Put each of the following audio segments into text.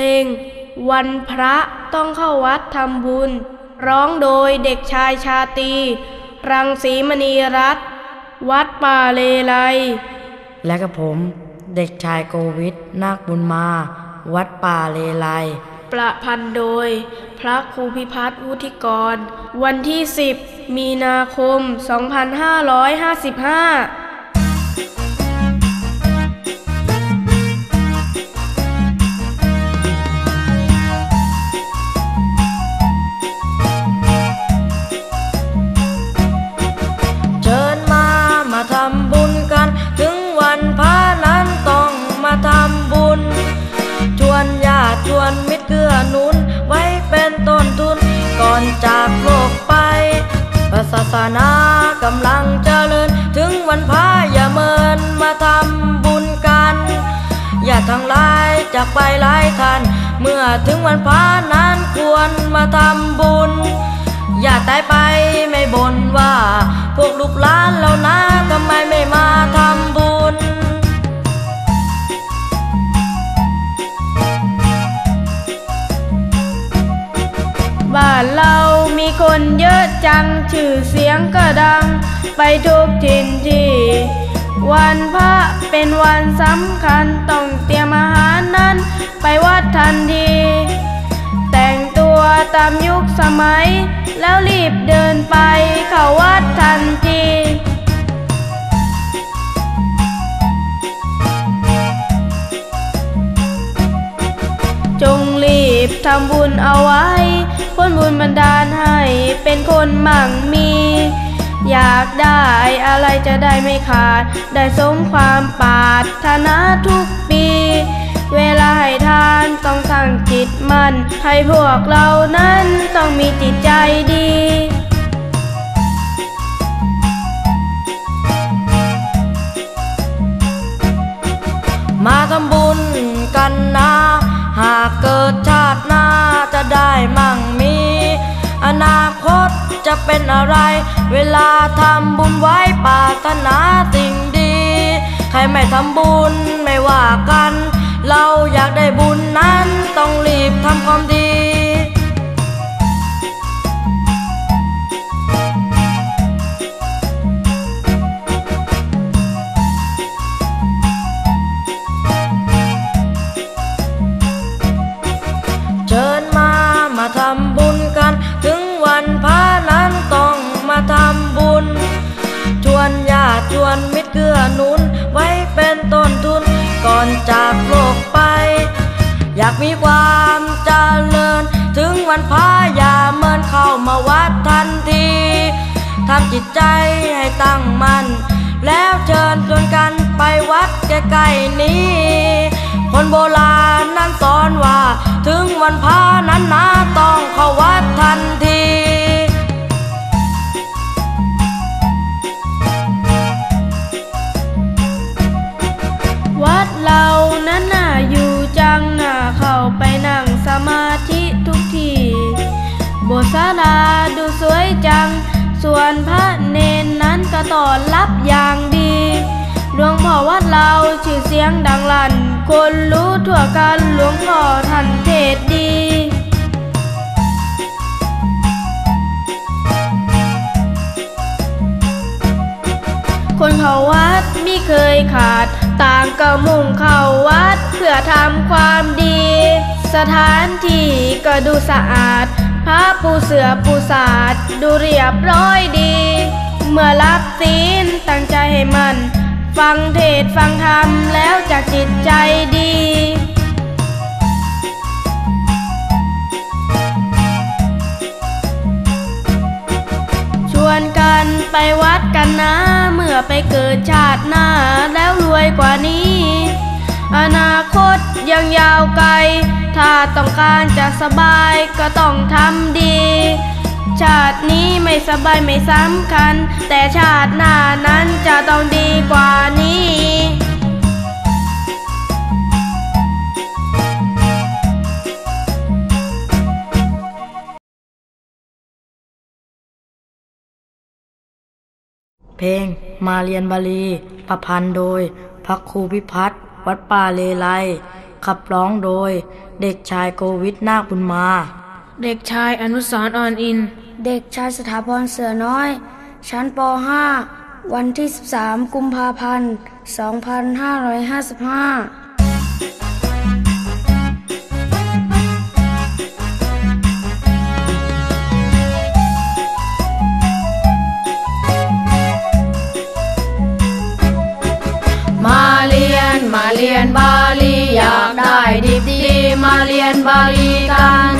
ลง วันพระต้องเข้าวัดทำบุญ ร้องโดยเด็กชายชาตรีรังสีมณีรัตน์วัดป่าเลไลและกับผมเด็กชายโกวิทนาคบุญมา วัดป่าเลไลประพันธ์โดย พระครูพิพัฒน์วุฒิกร วันที่ 10 มีนาคม 2555 ชวนมิตรเกื้อหนุน ไว้เป็นต้นทุน ก่อนจากโลกไปพระศาสนากำลังเจริญ ถึงวันพระอย่าเมินมาทำบุญกัน อย่าทั้งหลายจากไปหลายท่าน เมื่อถึงวันพระนั้นควรมาทำบุญ อย่าตายไปไม่บ่นว่า พวกลูกหลานเรานะ คนเยอะจัง ชื่อเสียงก็ดัง ไปทุกทินที่ วันพระเป็นวันสำคัญ ต้องเตรียมอาหารนั้น ไปวัดทันที แต่งตัวตามยุคสมัย แล้วรีบเดินไปเข้าวัดทันทีจงรีบทำบุญเอาไว้ นบุญบันดาลให้เป็นคนมั่งมี อยากได้อะไรจะได้ไม่ขาด ได้สมความปรารถนาทุกปี เวลาให้ทานต้องตั้งจิตมัน ให้พวกเรานั้นต้องมีจิตใจดี จะเป็นอะไร เวลาทำบุญไว้ปรารถนาสิ่งดี ใครไม่ทำบุญไม่ว่ากัน เราอยากได้บุญนั้นต้องรีบทำความดี วันพระอย่าเมินเข้ามาวัดทันทีทำจิตใจให้ตั้งมั่นแล้วเชิญชวนกันไปวัดใกล้ๆนี้ คนโบราณนั้นสอนว่า ถึงวันพระนั้นนะต้องเข้าวัดทันทีวัดเรานั้นน่าอยู่จังน่าเข้าไปนั่งสมาธิ โบสถาดูสวยจัง ส่วนพระเนนนั้นก็ต้อนรับอย่างดีหลวงพ่อวัดเราชื่อเสียงดังลั่น คนรู้ทั่วกันหลวงพ่อท่านเทศดีคนเขาวัดไม่เคยขาด ต่างก็มุ่งเข้าวัดเพื่อทำความดี สถานที่ก็ดูสะอาด พระปูเสือปูสาดดูเรียบร้อยดี เมื่อรับศีลตั้งใจให้มัน ฟังเทศฟังธรรมแล้วจากจิตใจดีชวนกันไปวัดกันนะ เมื่อไปเกิดชาติหน้าแล้วรวยกว่านี้ อนาคตยังยาวไกล ถ้าต้องการจะสบายก็ต้องทำดี ชาตินี้ไม่สบายไม่สำคัญ แต่ชาติหน้านั้นจะต้องดีกว่านี้เพลงมาเรียนบาลี ประพันธ์โดยพระครูพิพัฒน์ วัดป่าเลไลขับร้องโดย เด็กชายโกวิทนาคบุญมา เด็กชายอนุสรณ์อ่อนอิน เด็กชายสถาพรเสือน้อย ชั้นป .5 วันที่ 13 กุมภาพันธ์ 2555 รียนบาลีกัน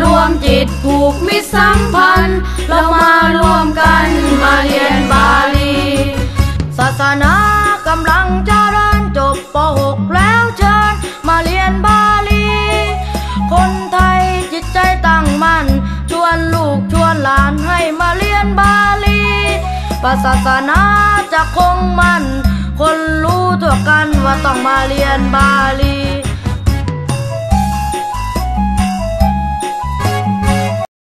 รวมจิตผูกมิตรสัมพันธ์ เรามารวมกันมาเรียนบาลี ศาสนากำลังเจริญจบป .6 แล้วเชิญมาเรียนบาลี คนไทยจิตใจตั้งมั่น ชวนลูกชวนหลานให้มาเรียนบาลีประศาสนาจะคงมั่น คนรู้ทั่วกันว่าต้องมาเรียนบาลี